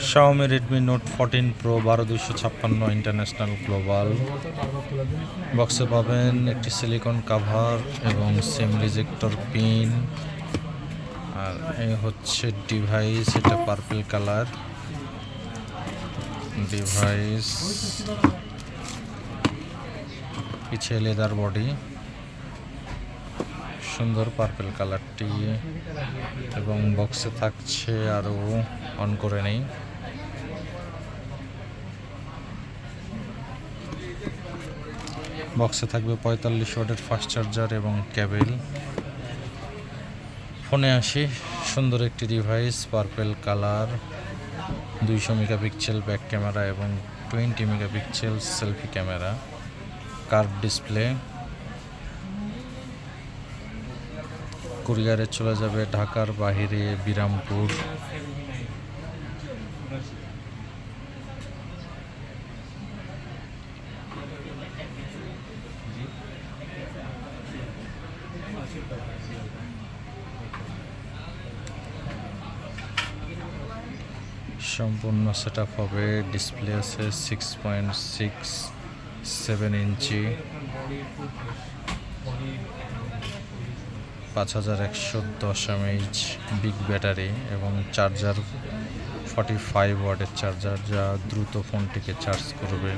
Xiaomi Redmi Note 14 Pro বারো দুশো ছাপ্পান্ন ইন্টারন্যাশনাল গ্লোবাল বক্সে পাবেন একটি সিলিকন কাভার এবং সিম রিজেক্টর পিন আর এই হচ্ছে ডিভাইস এটা পার্পল কালার ডিভাইস পিছিয়ে লেদার বডি সুন্দর পার্পেল কালারটি এবং বক্সে থাকছে আরও অন করে নেই। বক্সে থাকবে পঁয়তাল্লিশ ওয়াটের ফাস্ট চার্জার এবং ক্যাবেল ফোনে আসি, সুন্দর একটি ডিভাইস পার্পেল কালার দুইশো মেগাপিক্সেল ব্যাক ক্যামেরা এবং twenty megapixel selfie camera curve display কুরিয়ারে চলে যাবে ঢাকার বাহিরে বিরামপুর। সম্পূর্ণ সেট আপ হবে ডিসপ্লে আছে six point six seven inch পাঁচ হাজার একশো দশ এমএইচ বিগ ব্যাটারি এবং চার্জার ফর্টি ফাইভ ওয়াটের চার্জার যা দ্রুত ফোনটিকে চার্জ করবে।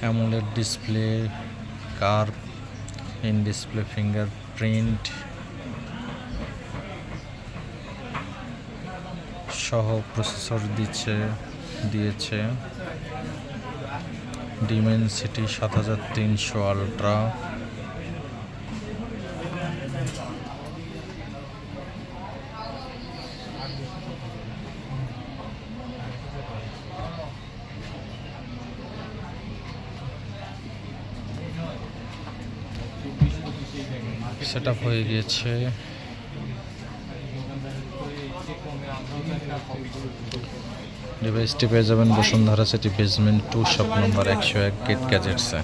অ্যামোলেড ডিসপ্লে কার ইন ডিসপ্লে ফিঙ্গারপ্রিন্ট সহ প্রসেসর দিচ্ছে, দিয়েছে। ডিমেনসিটি সাত হাজার তিনশো আলট্রা সেট হয়ে গিয়েছে। ডিভাইসটি পেয়ে যাবেন Bashundhara City basement two shop number একশো এক গেট গ্যাজেটসে